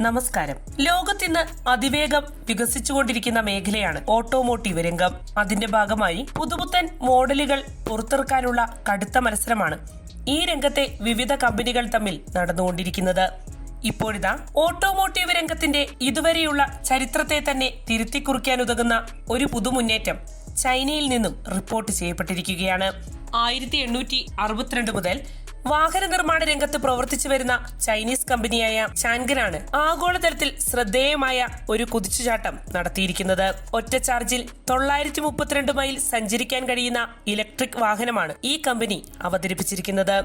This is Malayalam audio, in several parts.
നമസ്കാരം. ലോകത്തിന്ന് അതിവേഗം വികസിച്ചുകൊണ്ടിരിക്കുന്ന മേഖലയാണ് ഓട്ടോമോട്ടീവ് രംഗം. അതിന്റെ ഭാഗമായി പുതുപുത്തൻ മോഡലുകൾ പുറത്തിറക്കാനുള്ള കടുത്ത മത്സരമാണ് ഈ രംഗത്തെ വിവിധ കമ്പനികൾ തമ്മിൽ നടന്നുകൊണ്ടിരിക്കുന്നത്. ഇപ്പോഴിതാ ഓട്ടോമോട്ടീവ് രംഗത്തിന്റെ ഇതുവരെയുള്ള ചരിത്രത്തെ തന്നെ തിരുത്തിക്കുറിക്കാൻ ഉതകുന്ന ഒരു പുതുമുന്നേറ്റം ചൈനയിൽ നിന്നും റിപ്പോർട്ട് ചെയ്യപ്പെട്ടിരിക്കുകയാണ്. ആയിരത്തി എണ്ണൂറ്റി അറുപത്തിരണ്ട് മുതൽ വാഹന നിർമ്മാണ രംഗത്ത് പ്രവർത്തിച്ചു വരുന്ന ചൈനീസ് കമ്പനിയായ ചാൻഗനാണ് ആഗോളതലത്തിൽ ശ്രദ്ധേയമായ ഒരു കുതിച്ചുചാട്ടം നടത്തിയിരിക്കുന്നത്. ഒറ്റ ചാർജിൽ തൊള്ളായിരത്തി മുപ്പത്തിരണ്ട് മൈൽ സഞ്ചരിക്കാൻ കഴിയുന്ന ഇലക്ട്രിക് വാഹനമാണ് ഈ കമ്പനി അവതരിപ്പിച്ചിരിക്കുന്നത്.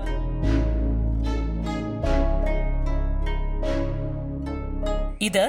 ഇത്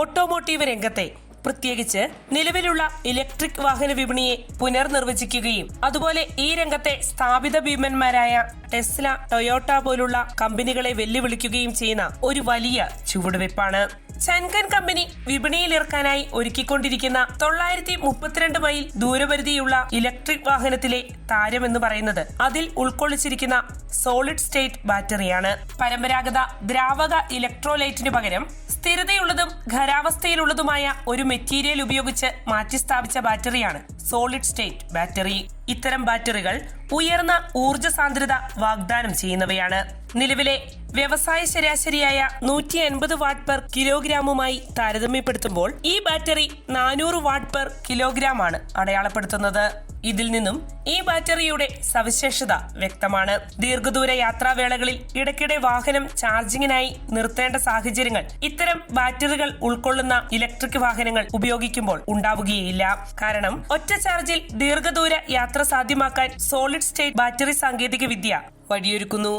ഓട്ടോമോട്ടീവ് രംഗത്തെ പ്രത്യേകിച്ച് നിലവിലുള്ള ഇലക്ട്രിക് വാഹന വിപണിയെ പുനർനിർവചിക്കുകയും അതുപോലെ ഈ രംഗത്തെ സ്ഥാപിത ഭീമന്മാരായ ടെസ്ല ടൊയോട്ട പോലുള്ള കമ്പനികളെ വെല്ലുവിളിക്കുകയും ചെയ്യുന്ന ഒരു വലിയ ചുവടുവെപ്പാണ്. ചൻകൻ കമ്പനി വിപണിയിലിറക്കാനായി ഒരുക്കിക്കൊണ്ടിരിക്കുന്ന തൊള്ളായിരത്തി മുപ്പത്തിരണ്ട് മൈൽ ദൂരപരിധിയുള്ള ഇലക്ട്രിക് വാഹനത്തിലെ താരമെന്ന് പറയുന്നത് അതിൽ ഉൾക്കൊള്ളിച്ചിരിക്കുന്ന സോളിഡ് സ്റ്റേറ്റ് ബാറ്ററിയാണ്. പരമ്പരാഗത ദ്രാവക ഇലക്ട്രോലൈറ്റിന് പകരം സ്ഥിരതയുള്ളതും ഖരാവസ്ഥയിലുള്ളതുമായ ഒരു മെറ്റീരിയൽ ഉപയോഗിച്ച് മാറ്റിസ്ഥാപിച്ച ബാറ്ററിയാണ്. Solid state battery. ഇത്തരം ബാറ്ററികൾ ഉയർന്ന ഊർജ സാന്ദ്രത വാഗ്ദാനം ചെയ്യുന്നവയാണ്. നിലവിലെ വ്യവസായ ശരാശരിയായ നൂറ്റി എൺപത് വാട്ട് പെർ കിലോഗ്രാമുമായി താരതമ്യപ്പെടുത്തുമ്പോൾ ഈ ബാറ്ററി നാനൂറ് വാട്ട് പെർ കിലോഗ്രാം ആണ് അടയാളപ്പെടുത്തുന്നത്. ഇതിൽ നിന്നും ഈ ബാറ്ററിയുടെ സവിശേഷത വ്യക്തമാണ്. ദീർഘദൂര യാത്രാവേളകളിൽ ഇടയ്ക്കിടെ വാഹനം ചാർജിങ്ങിനായി നിർത്തേണ്ട സാഹചര്യങ്ങൾ ഇത്തരം ബാറ്ററികൾ ഉൾക്കൊള്ളുന്ന ഇലക്ട്രിക് വാഹനങ്ങൾ ഉപയോഗിക്കുമ്പോൾ ഉണ്ടാവുകയില്ല. കാരണം ഒറ്റ ചാർജിൽ ദീർഘദൂര യാത്ര സാധ്യമാക്കാൻ സോളിഡ് സ്റ്റേറ്റ് ബാറ്ററി സാങ്കേതിക വിദ്യ വഴിയൊരുക്കുന്നു.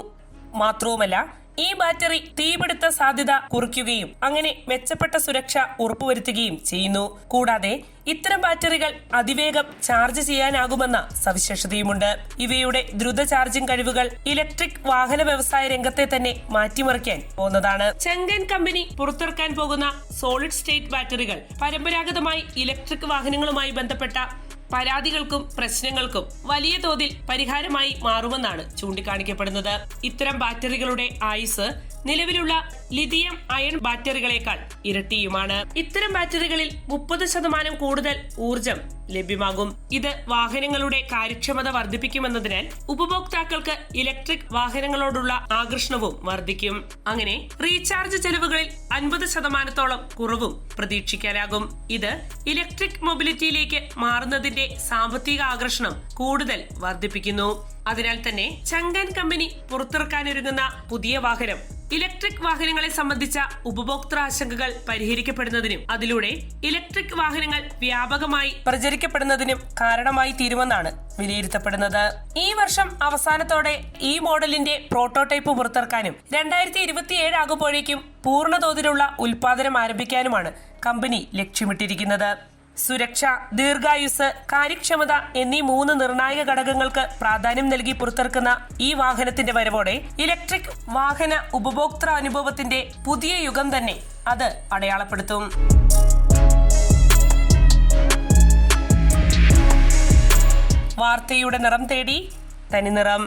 മാത്രവുമല്ല ഈ ബാറ്ററി തീപിടുത്ത സാധ്യത കുറയ്ക്കുകയും അങ്ങനെ മെച്ചപ്പെട്ട സുരക്ഷ ഉറപ്പുവരുത്തുകയും ചെയ്യുന്നു. കൂടാതെ ഇത്തരം ബാറ്ററികൾ അതിവേഗം ചാർജ് ചെയ്യാനാകുമെന്ന സവിശേഷതയുമുണ്ട്. ഇവയുടെ ദ്രുത ചാർജിംഗ് കഴിവുകൾ ഇലക്ട്രിക് വാഹന വ്യവസായ രംഗത്തെ തന്നെ മാറ്റിമറിക്കാൻ പോകുന്നതാണ്. ചെങ്കൻ കമ്പനി പുറത്തിറക്കാൻ പോകുന്ന സോളിഡ് സ്റ്റേറ്റ് ബാറ്ററികൾ പരമ്പരാഗതമായി ഇലക്ട്രിക് വാഹനങ്ങളുമായി ബന്ധപ്പെട്ട പരാതികൾക്കും പ്രശ്നങ്ങൾക്കും വലിയ തോതിൽ പരിഹാരമായി മാറുമെന്നാണ് ചൂണ്ടിക്കാണിക്കപ്പെടുന്നത്. ഇത്തരം ബാറ്ററികളുടെ ആയുസ് നിലവിലുള്ള ലിഥിയം അയൺ ബാറ്ററികളെക്കാൾ ഇരട്ടിയുമാണ്. ഇത്തരം ബാറ്ററികളിൽ മുപ്പത് ശതമാനം കൂടുതൽ ഊർജം ലഭ്യമാകും. ഇത് വാഹനങ്ങളുടെ കാര്യക്ഷമത വർദ്ധിപ്പിക്കുമെന്നതിനാൽ ഉപഭോക്താക്കൾക്ക് ഇലക്ട്രിക് വാഹനങ്ങളോടുള്ള ആകർഷണവും വർദ്ധിക്കും. അങ്ങനെ റീചാർജ് ചെലവുകളിൽ അൻപത് ശതമാനത്തോളം കുറവും പ്രതീക്ഷിക്കാനാകും. ഇത് ഇലക്ട്രിക് മൊബിലിറ്റിയിലേക്ക് മാറുന്നതിന്റെ സാമ്പത്തിക ആകർഷണം കൂടുതൽ വർദ്ധിപ്പിക്കുന്നു. അതിനാൽ തന്നെ ചങ്കൻ കമ്പനി പുറത്തിറക്കാനൊരുങ്ങുന്ന പുതിയ വാഹനം ഇലക്ട്രിക് വാഹനങ്ങളെ സംബന്ധിച്ച ഉപഭോക്തൃ ആശങ്കകൾ പരിഹരിക്കപ്പെടുന്നതിനും അതിലൂടെ ഇലക്ട്രിക് വാഹനങ്ങൾ വ്യാപകമായി പ്രചരിക്കപ്പെടുന്നതിനും കാരണമായി തീരുമെന്നാണ് വിലയിരുത്തപ്പെടുന്നത്. ഈ വർഷം അവസാനത്തോടെ ഈ മോഡലിന്റെ പ്രോട്ടോടൈപ്പ് പുറത്തിറക്കാനും രണ്ടായിരത്തി ഇരുപത്തിയേഴ് ആകുമ്പോഴേക്കും പൂർണതോതിലുള്ള ഉൽപാദനം ആരംഭിക്കാനുമാണ് കമ്പനി ലക്ഷ്യമിട്ടിരിക്കുന്നത്. സുരക്ഷ ദീർഘായുസ് കാര്യക്ഷമത എന്നീ മൂന്ന് നിർണായക ഘടകങ്ങൾക്ക് പ്രാധാന്യം നൽകി പുറത്തിറക്കുന്ന ഈ വാഹനത്തിന്റെ വരവോടെ ഇലക്ട്രിക് വാഹന ഉപഭോക്തൃ അനുഭവത്തിന്റെ പുതിയ യുഗം തന്നെ അത് അടയാളപ്പെടുത്തും. വാർത്തയുടെ നിറം തേടി തനിനിറം